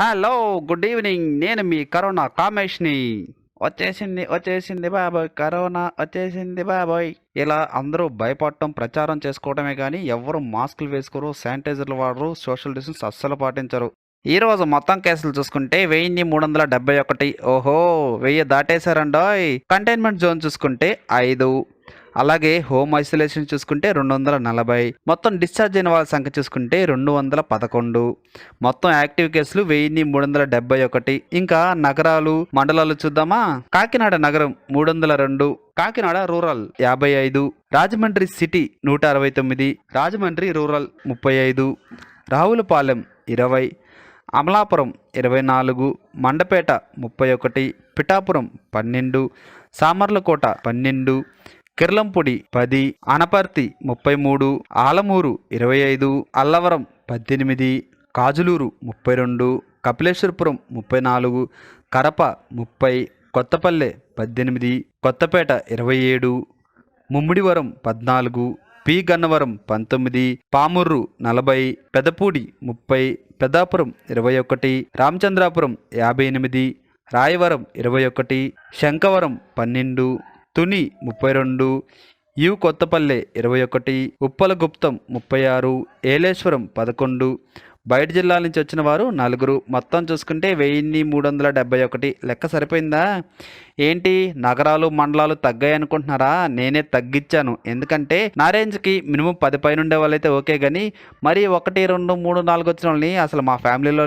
Hello good evening నేను మీ corona కామేష్ని. వచ్చేసింది వచ్చేసింది బాబోయ్. కరోనా వచ్చేసింది బాబోయ్. ఇలా అందరూ భయపడటం ప్రచారం చేసుకోవడమే కానీ ఎవరు మాస్కులు వేసుకోరు శానిటైజర్లు వాడరు సోషల్ డిస్టెన్స్ అస్సలు పాటించరు. ఈ రోజు మొత్తం కేసులు చూసుకుంటే వెయ్యిన్ని మూడు వందల డెబ్బై ఒకటి. ఓహో వెయ్యి దాటేశారండోయ్. కంటైన్మెంట్ జోన్ చూసుకుంటే ఐదు. అలాగే హోమ్ ఐసోలేషన్ చూసుకుంటే రెండు వందల నలభై మొత్తం డిశ్చార్జ్ అయిన వాళ్ళ సంఖ్య చూసుకుంటే రెండు వందల పదకొండు. మొత్తం యాక్టివ్ కేసులు వెయ్యిన్ని మూడు వందల డెబ్బై ఒకటి. ఇంకా నగరాలు మండలాలు చూద్దామా? కాకినాడ నగరం మూడు వందల రెండు. కాకినాడ రూరల్ యాభై ఐదు. రాజమండ్రి సిటీ నూట అరవై తొమ్మిది. రాజమండ్రి రూరల్ ముప్పై ఐదు. రావులపాలెం ఇరవై. అమలాపురం ఇరవై నాలుగు. మండపేట ముప్పై ఒకటి. పిఠాపురం పన్నెండు. సామర్లకోట పన్నెండు. కిర్లంపొడి పది అనపర్తి ముప్పై మూడు ఆలమూరు ఇరవై ఐదు అల్లవరం పద్దెనిమిది కాజులూరు ముప్పై రెండు కపిలేశ్వరపురం ముప్పై నాలుగు కరప ముప్పై కొత్తపల్లె పద్దెనిమిది కొత్తపేట ఇరవై ఏడు ముమ్మిడివరం పద్నాలుగు పి గన్నవరం పంతొమ్మిది పామూర్రు నలభై పెదపూడి ముప్పై పెదాపురం ఇరవై ఒకటి రామచంద్రాపురం యాభై ఎనిమిది రాయవరం ఇరవై ఒకటి శంకవరం పన్నెండు తుని ముప్పై రెండు యు కొత్తపల్లె ఇరవై ఒకటి ఉప్పలగుప్తం ముప్పై ఆరు ఏలేశ్వరం పదకొండు. బయట జిల్లాల నుంచి వచ్చిన వారు నలుగురు. మొత్తం చూసుకుంటే వెయ్యిన్ని మూడు వందల డెబ్బై ఒకటి. లెక్క సరిపోయిందా? ఏంటి? నగరాలు మండలాలు తగ్గాయి అనుకుంటున్నారా నేనే తగ్గించాను ఎందుకంటే నా రేంజ్కి మినిమం పది పైన ఉండే వాళ్ళైతే ఓకే కానీ మరి ఒకటి రెండు మూడు నాలుగు వచ్చిన వాళ్ళని అసలు మా ఫ్యామిలీలో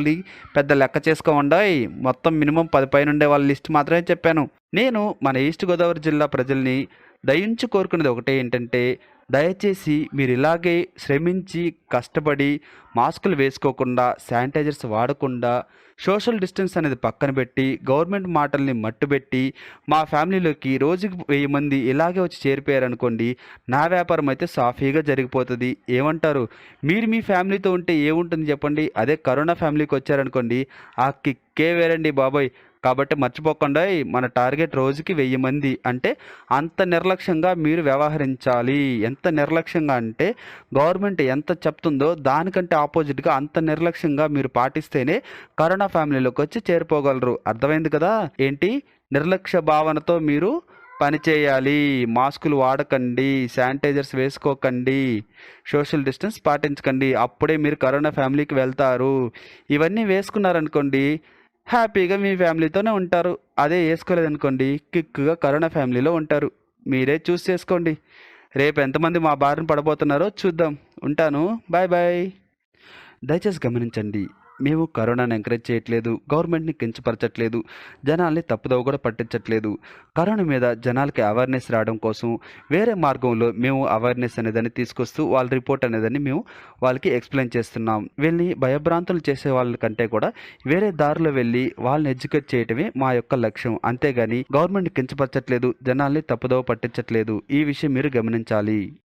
పెద్ద లెక్క చేసుకోండి మొత్తం మినిమం పది పైన ఉండే వాళ్ళ లిస్ట్ మాత్రమే చెప్పాను. నేను మన ఈస్ట్ గోదావరి జిల్లా ప్రజల్ని దయించి కోరుకునేది ఒకటే ఏంటంటే దయచేసి మీరు ఇలాగే శ్రమించి కష్టపడి మాస్కులు వేసుకోకుండా శానిటైజర్స్ వాడకుండా సోషల్ డిస్టెన్స్ అనేది పక్కన పెట్టి గవర్నమెంట్ మాటల్ని మట్టుబెట్టి మా ఫ్యామిలీలోకి రోజుకి వెయ్యి మంది ఇలాగే వచ్చి చేరిపోయారనుకోండి నా వ్యాపారం అయితే సాఫీగా జరిగిపోతుంది. ఏమంటారు? మీరు మీ ఫ్యామిలీతో ఉంటే ఏముంటుంది చెప్పండి? అదే కరోనా ఫ్యామిలీకి వచ్చారనుకోండి ఆ కిక్కే వేరండి బాబాయ్. కాబట్టి మర్చిపోకుండా మన టార్గెట్ రోజుకి వెయ్యి మంది అంటే అంత నిర్లక్ష్యంగా మీరు వ్యవహరించాలి. ఎంత నిర్లక్ష్యంగా అంటే గవర్నమెంట్ ఎంత చెప్తుందో దానికంటే ఆపోజిట్గా అంత నిర్లక్ష్యంగా మీరు పాటిస్తేనే కరోనా ఫ్యామిలీలోకి వచ్చి చేరిపోగలరు. అర్థమైంది కదా? ఏంటి? నిర్లక్ష్య భావనతో మీరు పనిచేయాలి మాస్కులు వాడకండి శానిటైజర్స్ వేసుకోకండి సోషల్ డిస్టెన్స్ పాటించకండి. అప్పుడే మీరు కరోనా ఫ్యామిలీకి వెళ్తారు. ఇవన్నీ వేసుకున్నారనుకోండి హ్యాపీగా మీ ఫ్యామిలీతోనే ఉంటారు. అదే వేసుకోలేదనుకోండి కిక్గా కరోనా ఫ్యామిలీలో ఉంటారు. మీరే చూస్ చేసుకోండి. రేపు ఎంతమంది మా బారిన పడబోతున్నారో చూద్దాం. ఉంటాను. Bye bye. దయచేసి గమనించండి మేము కరోనాను ఎంకరేజ్ చేయట్లేదు గవర్నమెంట్ని కించపరచట్లేదు జనాల్ని తప్పుదోవ కూడా పట్టించట్లేదు. కరోనా మీద జనాలకి అవేర్నెస్ రావడం కోసం వేరే మార్గంలో మేము అవేర్నెస్ అనేదాన్ని తీసుకొస్తూ వాళ్ళ రిపోర్ట్ అనేదాన్ని మేము వాళ్ళకి ఎక్స్ప్లెయిన్ చేస్తున్నాం. వీళ్ళని భయభ్రాంతులు చేసే వాళ్ళకంటే కూడా వేరే దారిలో వెళ్ళి వాళ్ళని ఎడ్యుకేట్ చేయటమే మా యొక్క లక్ష్యం. అంతేగాని గవర్నమెంట్ కించపరచట్లేదు జనాల్ని తప్పుదోవ పట్టించట్లేదు. ఈ విషయం మీరు గమనించాలి.